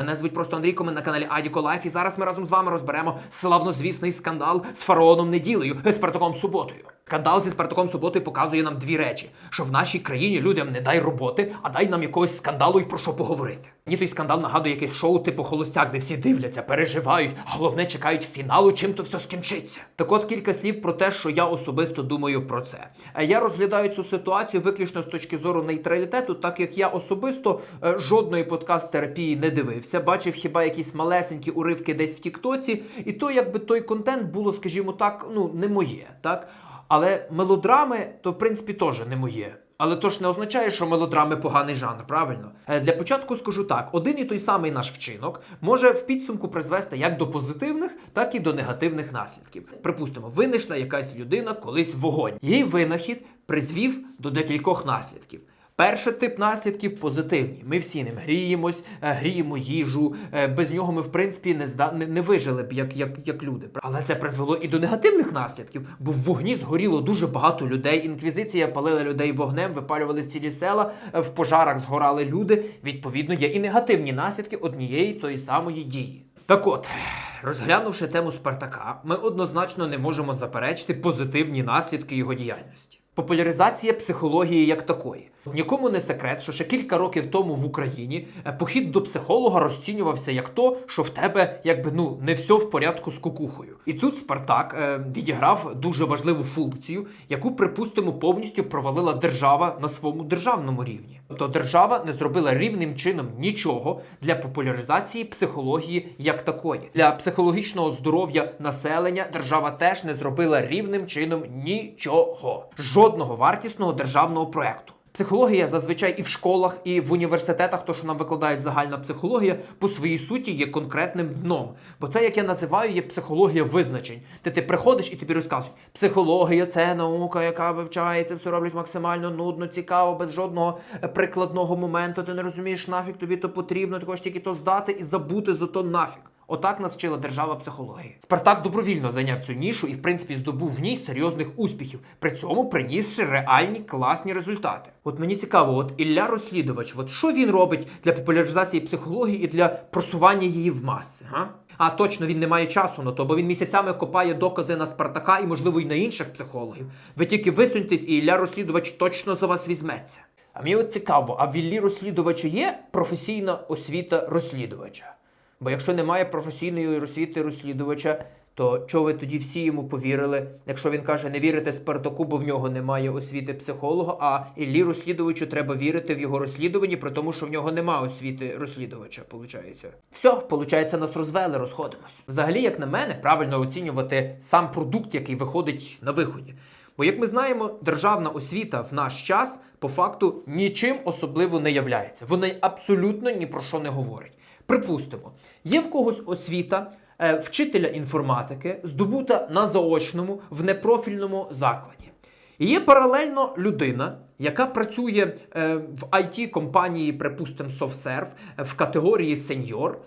Мене звуть просто Андрійко, ми на каналі Адіко Лайф, і зараз ми разом з вами розберемо славнозвісний скандал з фараоном неділею, з протоком Суботою. Скандал зі Спартаком Суботою показує нам дві речі: що в нашій країні людям не дай роботи, а дай нам якогось скандалу і про що поговорити. Мені той скандал нагадує якесь шоу типу Холостяк, де всі дивляться, переживають, а головне чекають фіналу, чим то все скінчиться. Так от кілька слів про те, що я особисто думаю про це. Е, Я розглядаю цю ситуацію виключно з точки зору нейтралітету, так як я особисто е, жодної подкаст-терапії не дивився, бачив хіба якісь малесенькі уривки десь в Тіктоці, і то, якби той контент було, скажімо так, ну не моє, так. Але мелодрами, то в принципі теж не моє. Але то ж не означає, що мелодрами поганий жанр, правильно? Е, Для початку скажу так: один і той самий наш вчинок може в підсумку призвести як до позитивних, так і до негативних наслідків. Припустимо, винайшла якась людина колись вогонь. Її винахід призвів до декількох наслідків. Перший тип наслідків позитивні. Ми всі ним гріємось, е, гріємо їжу. е, Без нього ми, в принципі, не зда... не, вижили б як, як, як люди. Але це призвело і до негативних наслідків, бо в вогні згоріло дуже багато людей. Інквізиція палила людей вогнем, випалювали цілі села, е, в пожарах згорали люди. Відповідно, є і негативні наслідки однієї тої самої дії. Так от, розглянувши тему Спартака, ми однозначно не можемо заперечити позитивні наслідки його діяльності. Популяризація психології як такої. Нікому не секрет, що ще кілька років тому в Україні е, похід до психолога розцінювався як то, що в тебе якби ну не все в порядку з кукухою. І тут Спартак е, відіграв дуже важливу функцію, яку, припустимо, повністю провалила держава на своєму державному рівні. Тобто держава не зробила рівним чином нічого для популяризації психології як такої. Для психологічного здоров'я населення держава теж не зробила рівним чином нічого. Жодного вартісного державного проекту. Психологія зазвичай і в школах, і в університетах, то що нам викладають загальна психологія, по своїй суті є конкретним дном. Бо це, як я називаю, є психологія визначень. Де ти приходиш і тобі розказують, психологія це наука, яка вивчається, все роблять максимально нудно, цікаво, без жодного е, прикладного моменту. Ти не розумієш, нафіг тобі то потрібно, ти хочеш тільки то здати і забути за то нафіг. Отак нас вчила держава психології. Спартак добровільно зайняв цю нішу і, в принципі, здобув в ній серйозних успіхів, при цьому принісши реальні класні результати. От мені цікаво, от Ілля розслідувач, от що він робить для популяризації психології і для просування її в маси? Га? А точно він не має часу на то, бо він місяцями копає докази на Спартака і, можливо, й на інших психологів. Ви тільки висуньтесь, і Ілля розслідувач точно за вас візьметься. А мені от цікаво, а в Іллі розслідувача є професійна освіта розслідувача? Бо якщо немає професійної освіти розслідувача, то чого ви тоді всі йому повірили? Якщо він каже, не вірите Спартаку, бо в нього немає освіти психолога, а Іллі розслідувачу треба вірити в його розслідуванні, про тому, що в нього немає освіти розслідувача, получається. Все, получається, нас розвели, розходимось. Взагалі, як на мене, правильно оцінювати сам продукт, який виходить на виході. Бо, як ми знаємо, державна освіта в наш час по факту нічим особливо не являється. Вона абсолютно ні про що не говорить. Припустимо, є в когось освіта е, вчителя інформатики, здобута на заочному в непрофільному закладі. І є паралельно людина, яка працює е, в it компанії, припустимо, SoftServe е, в категорії сеньор,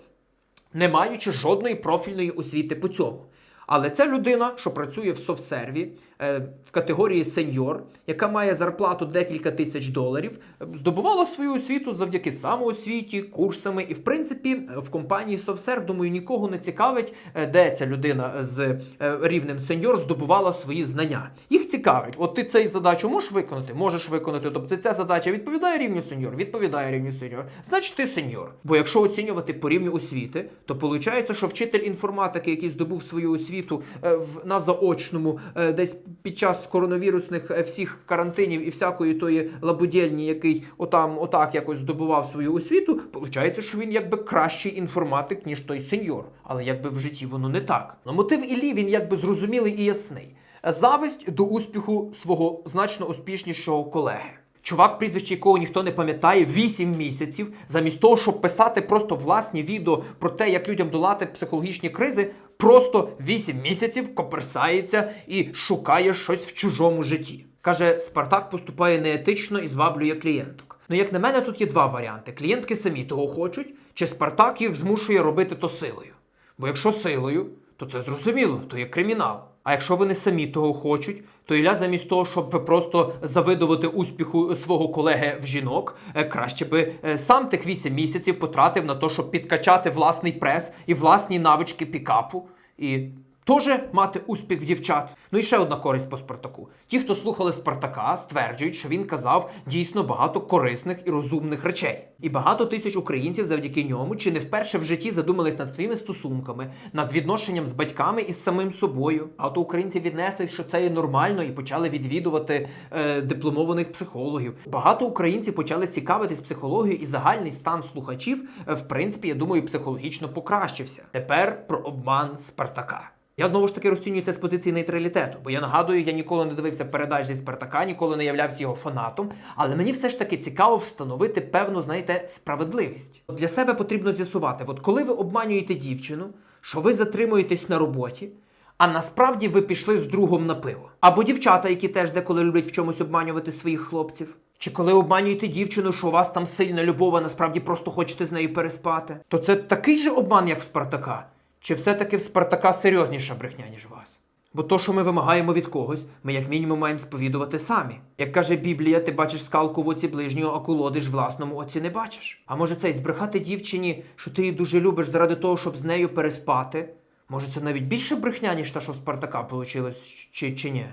не маючи жодної профільної освіти по цьому. Але ця людина, що працює в софтсерві е, в категорії сеньор, яка має зарплату декілька тисяч доларів, здобувала свою освіту завдяки самоосвіті, курсами. І, в принципі, в компанії SoftServe, думаю, нікого не цікавить, е, де ця людина з е, рівнем сеньор здобувала свої знання. Їх цікавить, от ти цей задачу можеш виконати? Можеш виконати. Тобто ця задача відповідає рівню сеньор, відповідає рівню сеньор. Значить, ти сеньор. Бо якщо оцінювати по рівню освіти, то виходить, що вчитель інформатики, який здобув свою освіту е, в на заочному, е, десь під час коронавірусних е, всіх карантинів і всякої тої лабудєльні, який отам, отак якось здобував свою освіту, виходить, що він якби кращий інформатик, ніж той сеньор. Але якби в житті воно не так. Но мотив Іллі він якби зрозумілий і ясний. Зависть до успіху свого значно успішнішого колеги. Чувак, прізвище якого ніхто не пам'ятає, 8 місяців, замість того, щоб писати просто власні відео про те, як людям долати психологічні кризи, просто 8 місяців коперсається і шукає щось в чужому житті. Каже, Спартак поступає неетично і зваблює клієнток. Ну, як на мене, тут є два варіанти: клієнтки самі того хочуть, чи Спартак їх змушує робити то силою. Бо якщо силою, то це зрозуміло, то є кримінал. А якщо вони самі того хочуть, то Ілля замість того, щоб просто завидувати успіху свого колеги в жінок, е, краще би е, сам тих 8 місяців потратив на те, щоб підкачати власний прес і власні навички пікапу. І теж мати успіх в дівчат. Ну і ще одна користь по Спартаку. Ті, хто слухали Спартака, стверджують, що він казав дійсно багато корисних і розумних речей. І багато тисяч українців завдяки ньому чи не вперше в житті задумались над своїми стосунками, над відношенням з батьками і з самим собою. А то українці віднесли, що це є нормально, і почали відвідувати е, дипломованих психологів. Багато українців почали цікавитись психологією, і загальний стан слухачів, е, в принципі, я думаю, психологічно покращився. Тепер про обман Спартака. Я знову ж таки розцінюю це з позиції нейтралітету, бо я нагадую, я ніколи не дивився передач зі Спартака, ніколи не являвся його фанатом. Але мені все ж таки цікаво встановити певну, знаєте, справедливість. Для себе потрібно з'ясувати, от коли ви обманюєте дівчину, що ви затримуєтесь на роботі, а насправді ви пішли з другом на пиво. Або дівчата, які теж деколи люблять в чомусь обманювати своїх хлопців. Чи коли обманюєте дівчину, що у вас там сильна любов, а насправді просто хочете з нею переспати, то це такий же обман, як в Спартака. Чи все-таки в Спартака серйозніша брехня, ніж вас? Бо то, що ми вимагаємо від когось, ми як мінімум маємо сповідувати самі. Як каже Біблія, ти бачиш скалку в оці ближнього, а колоди ж власному оці не бачиш. А може цей збрехати дівчині, що ти її дуже любиш заради того, щоб з нею переспати? Може, це навіть більше брехня, ніж та, що в Спартака вийшло, чи, чи ні?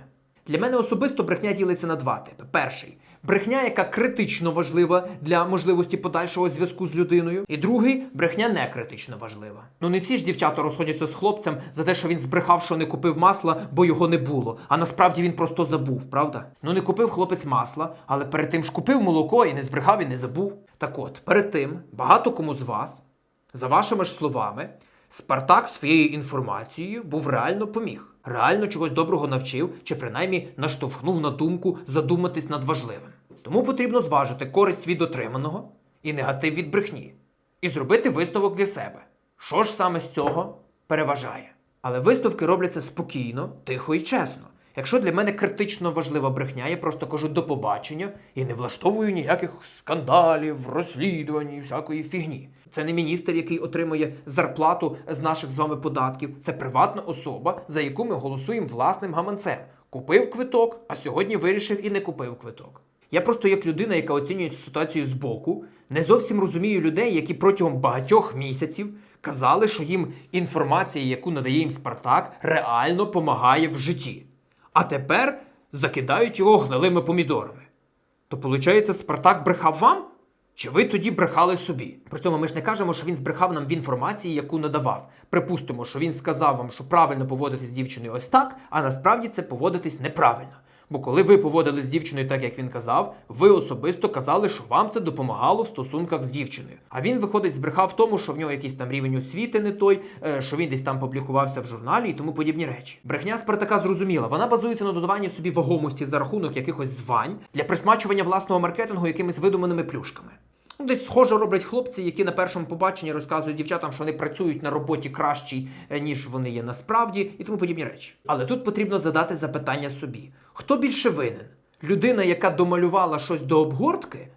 Для мене особисто брехня ділиться на два типи. Перший брехня, яка критично важлива для можливості подальшого зв'язку з людиною. І другий брехня не критично важлива. Ну не всі ж дівчата розходяться з хлопцем за те, що він збрехав, що не купив масла, бо його не було. А насправді він просто забув, правда? Ну не купив хлопець масла, але перед тим ж купив молоко і не збрехав і не забув. Так от, перед тим багато кому з вас, за вашими ж словами, Спартак своєю інформацією був реально поміг, реально чогось доброго навчив чи принаймні наштовхнув на думку задуматись над важливим. Тому потрібно зважити користь від отриманого і негатив від брехні, і зробити висновок для себе. Що ж саме з цього переважає? Але висновки робляться спокійно, тихо і чесно. Якщо для мене критично важлива брехня, я просто кажу до побачення і не влаштовую ніяких скандалів, розслідувань і всякої фігні. Це не міністр, який отримує зарплату з наших з вами податків. Це приватна особа, за яку ми голосуємо власним гаманцем. Купив квиток, а сьогодні вирішив і не купив квиток. Я просто як людина, яка оцінює цю ситуацію збоку, не зовсім розумію людей, які протягом багатьох місяців казали, що їм інформація, яку надає їм Спартак, реально помагає в житті. А тепер закидають його гнилими помідорами. То, виходить, Спартак брехав вам? Чи ви тоді брехали собі? При цьому ми ж не кажемо, що він збрехав нам в інформації, яку надавав. Припустимо, що він сказав вам, що правильно поводитись з дівчиною ось так, а насправді це поводитись неправильно. Бо коли ви поводились з дівчиною так, як він казав, ви особисто казали, що вам це допомагало в стосунках з дівчиною. А він, виходить, збрехав в тому, що в нього якийсь там рівень освіти не той, е, що він десь там публікувався в журналі і тому подібні речі. Брехня Спартака зрозуміла. Вона базується на додаванні собі вагомості за рахунок якихось звань для присмачування власного маркетингу якимись видуманими плюшками. Ну, десь схоже роблять хлопці, які на першому побаченні розказують дівчатам, що вони працюють на роботі кращій, е, ніж вони є насправді, і тому подібні речі. Але тут потрібно задати запитання собі: хто більше винен? Людина, яка домалювала щось до обгортки,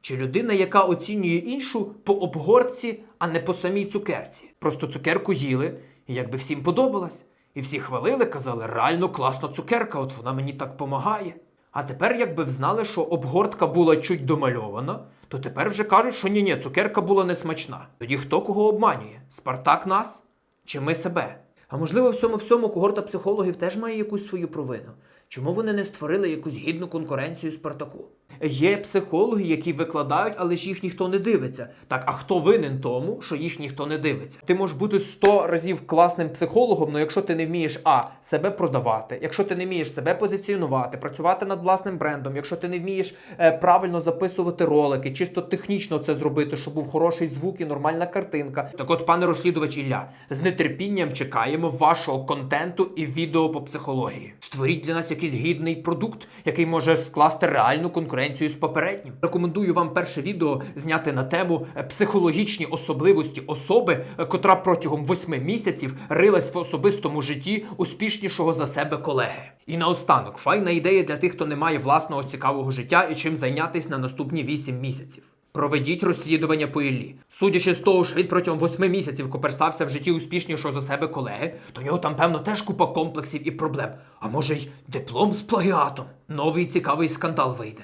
чи людина, яка оцінює іншу по обгортці, а не по самій цукерці? Просто цукерку їли, і якби всім подобалось. І всі хвалили, казали, реально класна цукерка, от вона мені так помагає. А тепер, якби взнали, що обгортка була чуть домальована, то тепер вже кажуть, що ні, ні, цукерка була несмачна. Тоді хто кого обманює? Спартак нас чи ми себе? А можливо, в цьому всьому когорта психологів теж має якусь свою провину. Чому вони не створили якусь гідну конкуренцію Спартаку? Є психологи, які викладають, але ж їх ніхто не дивиться. Так, а хто винен тому, що їх ніхто не дивиться? Ти можеш бути 100 разів класним психологом, але якщо ти не вмієш а себе продавати, якщо ти не вмієш себе позиціонувати, працювати над власним брендом, якщо ти не вмієш е, правильно записувати ролики, чисто технічно це зробити, щоб був хороший звук і нормальна картинка. Так от, пане розслідувач Ілля, з нетерпінням чекаємо вашого контенту і відео по психології. Створіть для нас якийсь гідний продукт, який може скласти реальну конкуренцію з попереднім. Рекомендую вам перше відео зняти на тему психологічні особливості особи, котра протягом восьми місяців рилась в особистому житті успішнішого за себе колеги. І наостанок, файна ідея для тих, хто не має власного цікавого життя і чим зайнятися на наступні 8 місяців. Проведіть розслідування по Іллі. Судячи з того, що він протягом восьми місяців коперсався в житті успішнішого за себе колеги, то нього там, певно, теж купа комплексів і проблем. А може й диплом з плагіатом. Новий цікавий скандал вийде.